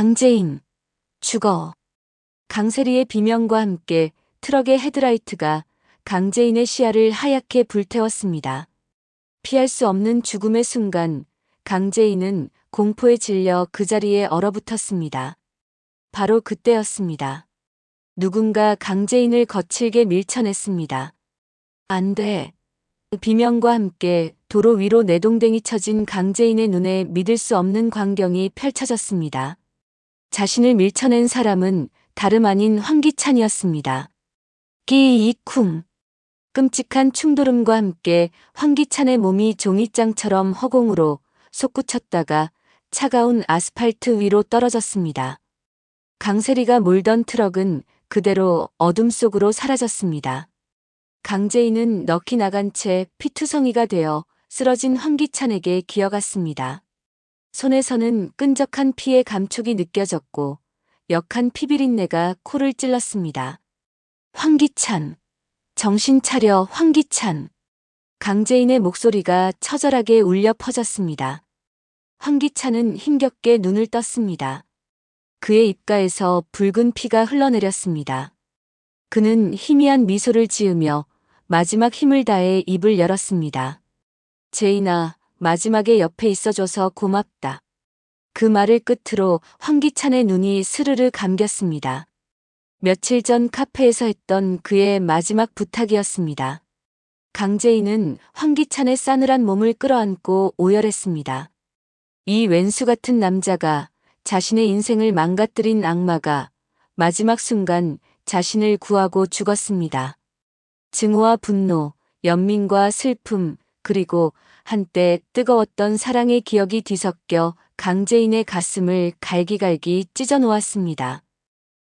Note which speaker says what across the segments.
Speaker 1: 강재인. 죽어. 강세리의 비명과 함께 트럭의 헤드라이트가 강재인의 시야를 하얗게 불태웠습니다. 피할 수 없는 죽음의 순간 강재인은 공포에 질려 그 자리에 얼어붙었습니다. 바로 그때였습니다. 누군가 강재인을 거칠게 밀쳐냈습니다. 안 돼. 비명과 함께 도로 위로 내동댕이 쳐진 강재인의 눈에 믿을 수 없는 광경이 펼쳐졌습니다. 자신을 밀쳐낸 사람은 다름 아닌 황기찬이었습니다. 끼이쿵. 끔찍한 충돌음과 함께 황기찬의 몸이 종이장처럼 허공으로 솟구쳤다가 차가운 아스팔트 위로 떨어졌습니다. 강세리가 몰던 트럭은 그대로 어둠 속으로 사라졌습니다. 강재인은 넋이 나간 채 피투성이가 되어 쓰러진 황기찬에게 기어갔습니다. 손에서는 끈적한 피의 감촉이 느껴졌고 역한 피비린내가 코를 찔렀습니다. 황기찬. 정신 차려 황기찬. 강재인의 목소리가 처절하게 울려 퍼졌습니다. 황기찬은 힘겹게 눈을 떴습니다. 그의 입가에서 붉은 피가 흘러내렸습니다. 그는 희미한 미소를 지으며 마지막 힘을 다해 입을 열었습니다. 제인아, 마지막에 옆에 있어줘서 고맙다. 그 말을 끝으로 황기찬의 눈이 스르르 감겼습니다. 며칠 전 카페에서 했던 그의 마지막 부탁이었습니다. 강재인은 황기찬의 싸늘한 몸을 끌어안고 오열했습니다. 이 왼수 같은 남자가 자신의 인생을 망가뜨린 악마가 마지막 순간 자신을 구하고 죽었습니다. 증오와 분노, 연민과 슬픔, 그리고 한때 뜨거웠던 사랑의 기억이 뒤섞여 강재인의 가슴을 갈기갈기 찢어 놓았습니다.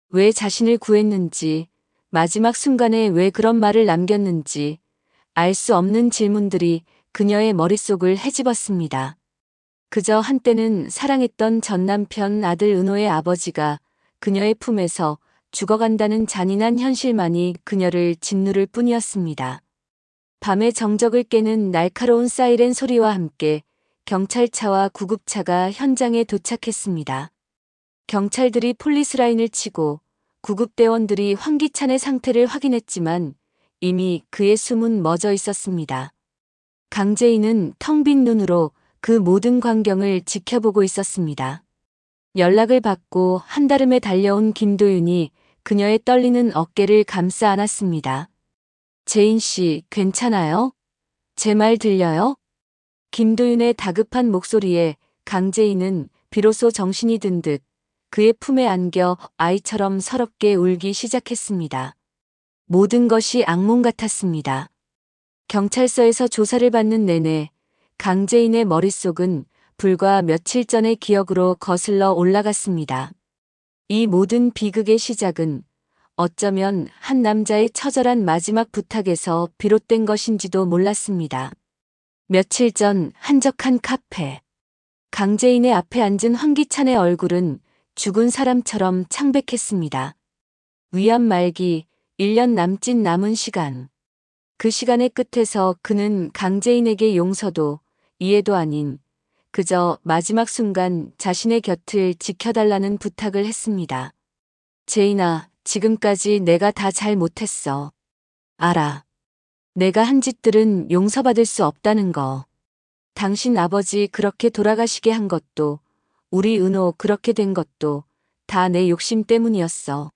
Speaker 1: 왜 자신을 구했는지, 마지막 순간에 왜 그런 말을 남겼는지, 알 수 없는 질문들이 그녀의 머릿속을 헤집었습니다. 그저 한때는 사랑했던 전 남편 아들 은호의 아버지가 그녀의 품에서 죽어간다는 잔인한 현실만이 그녀를 짓누를 뿐이었습니다. 밤의 정적을 깨는 날카로운 사이렌 소리와 함께 경찰차와 구급차가 현장에 도착했습니다. 경찰들이 폴리스 라인을 치고 구급대원들이 황기찬의 상태를 확인했지만 이미 그의 숨은 멎어 있었습니다. 강재인은 텅 빈 눈으로 그 모든 광경을 지켜보고 있었습니다. 연락을 받고 한달음에 달려온 김도윤이 그녀의 떨리는 어깨를 감싸 안았습니다. 제인 씨, 괜찮아요? 제 말 들려요? 김도윤의 다급한 목소리에 강재인은 비로소 정신이 든 듯 그의 품에 안겨 아이처럼 서럽게 울기 시작했습니다. 모든 것이 악몽 같았습니다. 경찰서에서 조사를 받는 내내 강재인의 머릿속은 불과 며칠 전의 기억으로 거슬러 올라갔습니다. 이 모든 비극의 시작은 어쩌면 한 남자의 처절한 마지막 부탁에서 비롯된 것인지도 몰랐습니다. 며칠 전 한적한 카페. 강재인의 앞에 앉은 황기찬의 얼굴은 죽은 사람처럼 창백했습니다. 위암 말기 1년 남짓 남은 시간. 그 시간의 끝에서 그는 강재인에게 용서도 이해도 아닌 그저 마지막 순간 자신의 곁을 지켜달라는 부탁을 했습니다. 제인아, 지금까지 내가 다 잘 못했어. 알아. 내가 한 짓들은 용서받을 수 없다는 거. 당신 아버지 그렇게 돌아가시게 한 것도, 우리 은호 그렇게 된 것도 다 내 욕심 때문이었어.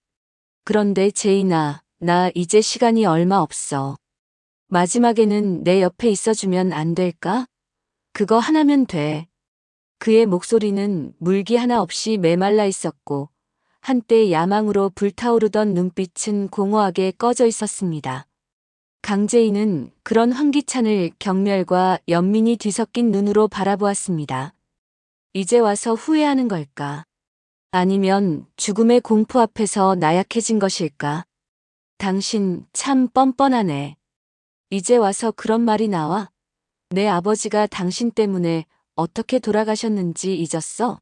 Speaker 1: 그런데 제인아, 나 이제 시간이 얼마 없어. 마지막에는 내 옆에 있어주면 안 될까? 그거 하나면 돼. 그의 목소리는 물기 하나 없이 메말라 있었고, 한때 야망으로 불타오르던 눈빛은 공허하게 꺼져 있었습니다. 강재인은 그런 황기찬을 경멸과 연민이 뒤섞인 눈으로 바라보았습니다. 이제 와서 후회하는 걸까? 아니면 죽음의 공포 앞에서 나약해진 것일까? 당신 참 뻔뻔하네. 이제 와서 그런 말이 나와? 내 아버지가 당신 때문에 어떻게 돌아가셨는지 잊었어?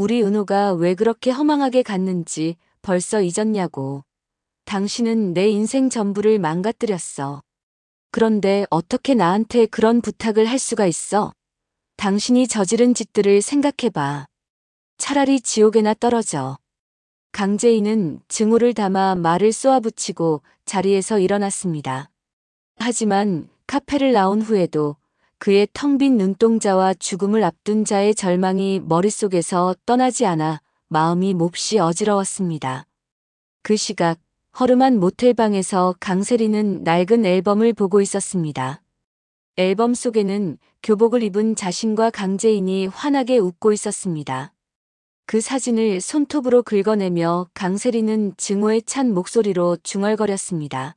Speaker 1: 우리 은호가 왜 그렇게 허망하게 갔는지 벌써 잊었냐고. 당신은 내 인생 전부를 망가뜨렸어. 그런데 어떻게 나한테 그런 부탁을 할 수가 있어? 당신이 저지른 짓들을 생각해봐. 차라리 지옥에나 떨어져. 강재인은 증오를 담아 말을 쏘아붙이고 자리에서 일어났습니다. 하지만 카페를 나온 후에도 그의 텅 빈 눈동자와 죽음을 앞둔 자의 절망이 머릿속에서 떠나지 않아 마음이 몹시 어지러웠습니다. 그 시각 허름한 모텔방에서 강세리는 낡은 앨범을 보고 있었습니다. 앨범 속에는 교복을 입은 자신과 강재인이 환하게 웃고 있었습니다. 그 사진을 손톱으로 긁어내며 강세리는 증오에 찬 목소리로 중얼거렸습니다.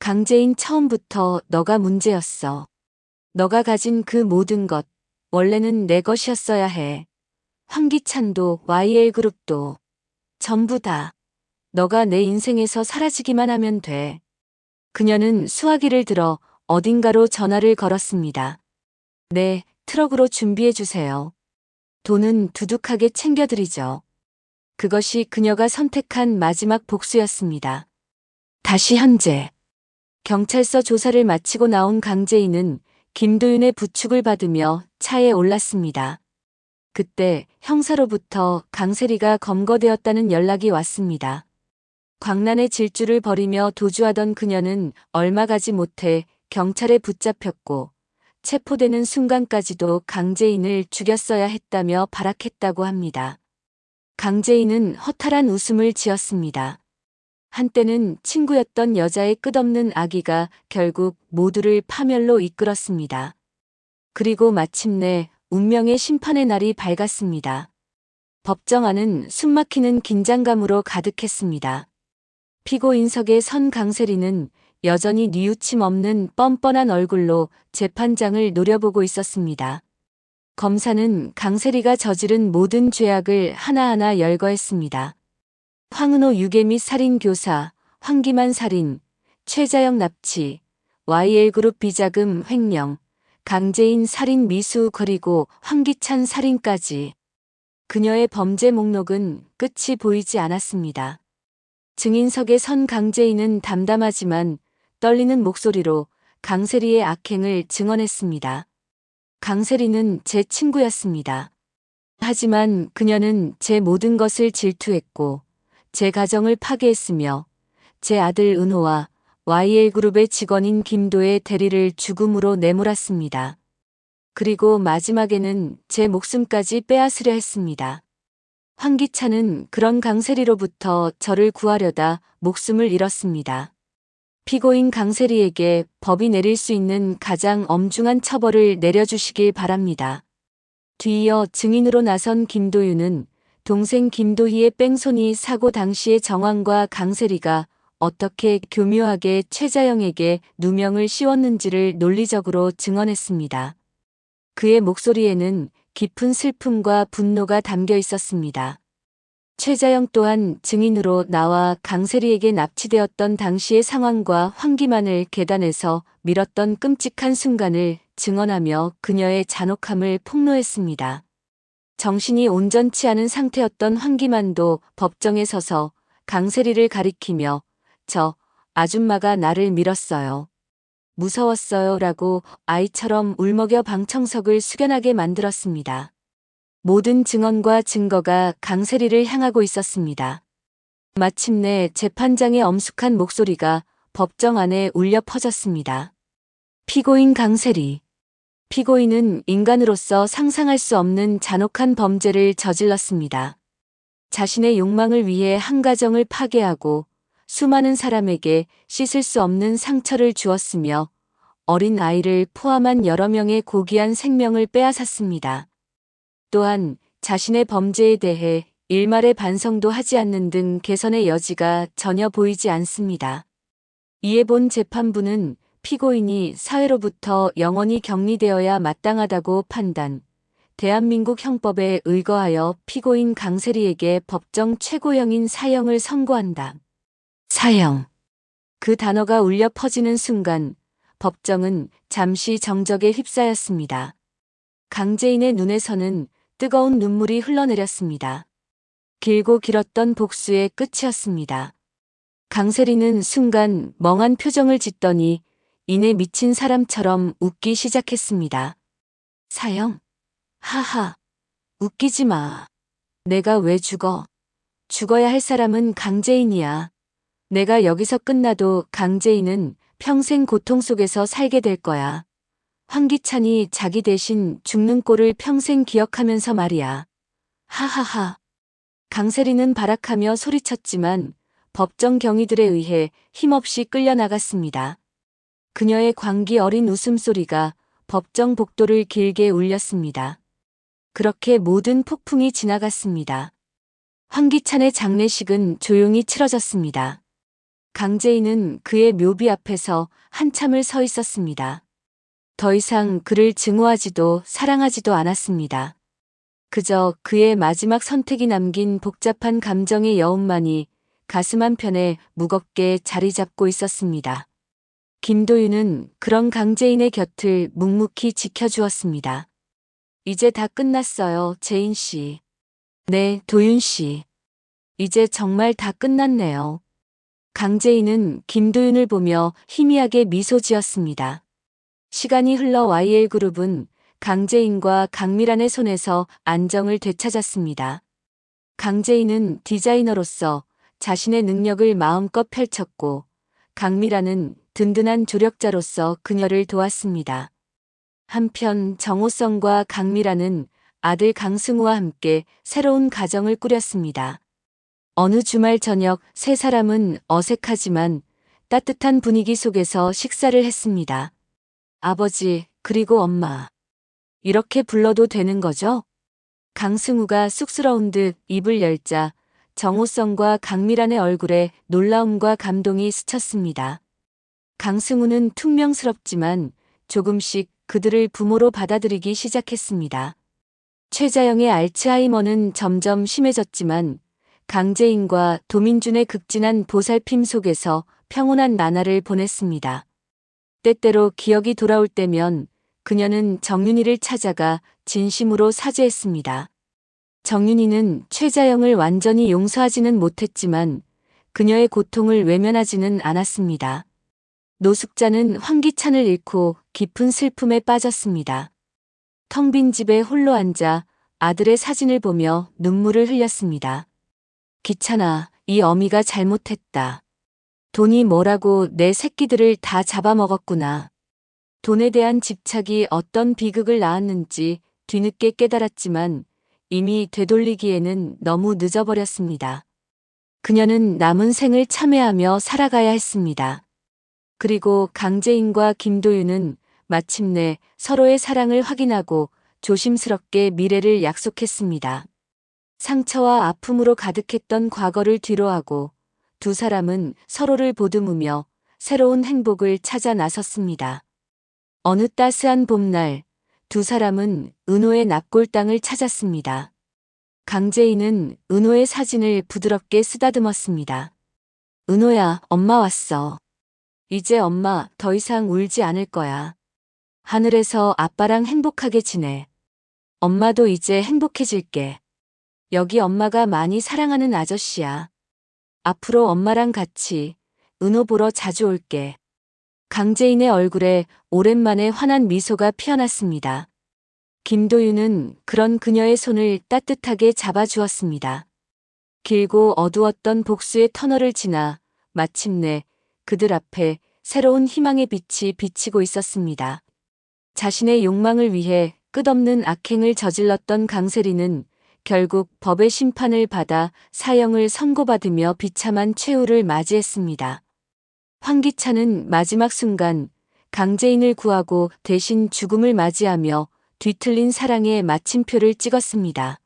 Speaker 1: 강재인 처음부터 너가 문제였어. 너가 가진 그 모든 것, 원래는 내 것이었어야 해. 황기찬도 YL그룹도 전부 다 너가 내 인생에서 사라지기만 하면 돼. 그녀는 수화기를 들어 어딘가로 전화를 걸었습니다. 네, 트럭으로 준비해 주세요. 돈은 두둑하게 챙겨드리죠. 그것이 그녀가 선택한 마지막 복수였습니다. 다시 현재. 경찰서 조사를 마치고 나온 강재인은 김도윤의 부축을 받으며 차에 올랐습니다. 그때 형사로부터 강세리가 검거되었다는 연락이 왔습니다. 광란의 질주를 벌이며 도주하던 그녀는 얼마 가지 못해 경찰에 붙잡혔고 체포되는 순간까지도 강재인을 죽였어야 했다며 발악했다고 합니다. 강재인은 허탈한 웃음을 지었습니다. 한때는 친구였던 여자의 끝없는 아기가 결국 모두를 파멸로 이끌었습니다. 그리고 마침내 운명의 심판의 날이 밝았습니다. 법정 안은 숨막히는 긴장감으로 가득했습니다. 피고인석에 선 강세리는 여전히 뉘우침 없는 뻔뻔한 얼굴로 재판장을 노려보고 있었습니다. 검사는 강세리가 저지른 모든 죄악을 하나하나 열거했습니다. 황은호 유괴 및 살인 교사, 황기만 살인, 최자영 납치, YL그룹 비자금 횡령, 강재인 살인 미수 그리고 황기찬 살인까지. 그녀의 범죄 목록은 끝이 보이지 않았습니다. 증인석에 선 강재인은 담담하지만 떨리는 목소리로 강세리의 악행을 증언했습니다. 강세리는 제 친구였습니다. 하지만 그녀는 제 모든 것을 질투했고 제 가정을 파괴했으며 제 아들 은호와 YL그룹의 직원인 김도의 대리를 죽음으로 내몰았습니다. 그리고 마지막에는 제 목숨까지 빼앗으려 했습니다. 황기찬은 그런 강세리로부터 저를 구하려다 목숨을 잃었습니다. 피고인 강세리에게 법이 내릴 수 있는 가장 엄중한 처벌을 내려주시길 바랍니다. 뒤이어 증인으로 나선 김도윤은 동생 김도희의 뺑소니 사고 당시의 정황과 강세리가 어떻게 교묘하게 최자영에게 누명을 씌웠는지를 논리적으로 증언했습니다. 그의 목소리에는 깊은 슬픔과 분노가 담겨 있었습니다. 최자영 또한 증인으로 나와 강세리에게 납치되었던 당시의 상황과 황기만을 계단에서 밀었던 끔찍한 순간을 증언하며 그녀의 잔혹함을 폭로했습니다. 정신이 온전치 않은 상태였던 황기만도 법정에 서서 강세리를 가리키며 저 아줌마가 나를 밀었어요. 무서웠어요 라고 아이처럼 울먹여 방청석을 숙연하게 만들었습니다. 모든 증언과 증거가 강세리를 향하고 있었습니다. 마침내 재판장의 엄숙한 목소리가 법정 안에 울려 퍼졌습니다. 피고인 강세리. 피고인은 인간으로서 상상할 수 없는 잔혹한 범죄를 저질렀습니다. 자신의 욕망을 위해 한 가정을 파괴하고 수많은 사람에게 씻을 수 없는 상처를 주었으며 어린 아이를 포함한 여러 명의 고귀한 생명을 빼앗았습니다. 또한 자신의 범죄에 대해 일말의 반성도 하지 않는 등 개선의 여지가 전혀 보이지 않습니다. 이에 본 재판부는 피고인이 사회로부터 영원히 격리되어야 마땅하다고 판단, 대한민국 형법에 의거하여 피고인 강세리에게 법정 최고형인 사형을 선고한다. 사형. 그 단어가 울려 퍼지는 순간 법정은 잠시 정적에 휩싸였습니다. 강재인의 눈에서는 뜨거운 눈물이 흘러내렸습니다. 길고 길었던 복수의 끝이었습니다. 강세리는 순간 멍한 표정을 짓더니 이내 미친 사람처럼 웃기 시작했습니다. 사형? 하하. 웃기지 마. 내가 왜 죽어? 죽어야 할 사람은 강재인이야. 내가 여기서 끝나도 강재인은 평생 고통 속에서 살게 될 거야. 황기찬이 자기 대신 죽는 꼴을 평생 기억하면서 말이야. 하하하. 강세리는 발악하며 소리쳤지만 법정 경위들에 의해 힘없이 끌려나갔습니다. 그녀의 광기 어린 웃음소리가 법정 복도를 길게 울렸습니다. 그렇게 모든 폭풍이 지나갔습니다. 황기찬의 장례식은 조용히 치러졌습니다. 강재인은 그의 묘비 앞에서 한참을 서 있었습니다. 더 이상 그를 증오하지도 사랑하지도 않았습니다. 그저 그의 마지막 선택이 남긴 복잡한 감정의 여운만이 가슴 한편에 무겁게 자리 잡고 있었습니다. 김도윤은 그런 강재인의 곁을 묵묵히 지켜주었습니다. 이제 다 끝났어요, 재인 씨. 네, 도윤 씨. 이제 정말 다 끝났네요. 강재인은 김도윤을 보며 희미하게 미소 지었습니다. 시간이 흘러 YL그룹은 강재인과 강미란의 손에서 안정을 되찾았습니다. 강재인은 디자이너로서 자신의 능력을 마음껏 펼쳤고 강미란은 든든한 조력자로서 그녀를 도왔습니다. 한편 정호성과 강미란은 아들 강승우와 함께 새로운 가정을 꾸렸습니다. 어느 주말 저녁 세 사람은 어색하지만 따뜻한 분위기 속에서 식사를 했습니다. 아버지, 그리고 엄마. 이렇게 불러도 되는 거죠? 강승우가 쑥스러운 듯 입을 열자 정호성과 강미란의 얼굴에 놀라움과 감동이 스쳤습니다. 강승우는 퉁명스럽지만 조금씩 그들을 부모로 받아들이기 시작했습니다. 최자영의 알츠하이머는 점점 심해졌지만 강재인과 도민준의 극진한 보살핌 속에서 평온한 나날을 보냈습니다. 때때로 기억이 돌아올 때면 그녀는 정윤이를 찾아가 진심으로 사죄했습니다. 정윤이는 최자영을 완전히 용서하지는 못했지만 그녀의 고통을 외면하지는 않았습니다. 노숙자는 황기찬을 잃고 깊은 슬픔에 빠졌습니다. 텅 빈 집에 홀로 앉아 아들의 사진을 보며 눈물을 흘렸습니다. 기찬아, 이 어미가 잘못했다. 돈이 뭐라고 내 새끼들을 다 잡아먹었구나. 돈에 대한 집착이 어떤 비극을 낳았는지 뒤늦게 깨달았지만 이미 되돌리기에는 너무 늦어버렸습니다. 그녀는 남은 생을 참회하며 살아가야 했습니다. 그리고 강재인과 김도윤은 마침내 서로의 사랑을 확인하고 조심스럽게 미래를 약속했습니다. 상처와 아픔으로 가득했던 과거를 뒤로하고 두 사람은 서로를 보듬으며 새로운 행복을 찾아 나섰습니다. 어느 따스한 봄날 두 사람은 은호의 납골당을 찾았습니다. 강재인은 은호의 사진을 부드럽게 쓰다듬었습니다. 은호야, 엄마 왔어. 이제 엄마 더 이상 울지 않을 거야. 하늘에서 아빠랑 행복하게 지내. 엄마도 이제 행복해질게. 여기 엄마가 많이 사랑하는 아저씨야. 앞으로 엄마랑 같이 은호 보러 자주 올게. 강재인의 얼굴에 오랜만에 환한 미소가 피어났습니다. 김도윤은 그런 그녀의 손을 따뜻하게 잡아주었습니다. 길고 어두웠던 복수의 터널을 지나 마침내 그들 앞에 새로운 희망의 빛이 비치고 있었습니다. 자신의 욕망을 위해 끝없는 악행을 저질렀던 강세리는 결국 법의 심판을 받아 사형을 선고받으며 비참한 최후를 맞이했습니다. 황기찬은 마지막 순간 강재인을 구하고 대신 죽음을 맞이하며 뒤틀린 사랑의 마침표를 찍었습니다.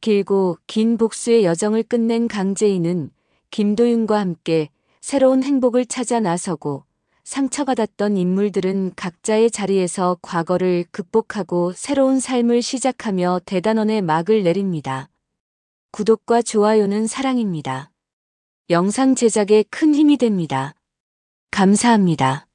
Speaker 1: 길고 긴 복수의 여정을 끝낸 강재인은 김도윤과 함께 새로운 행복을 찾아 나서고 상처받았던 인물들은 각자의 자리에서 과거를 극복하고 새로운 삶을 시작하며 대단원의 막을 내립니다. 구독과 좋아요는 사랑입니다. 영상 제작에 큰 힘이 됩니다. 감사합니다.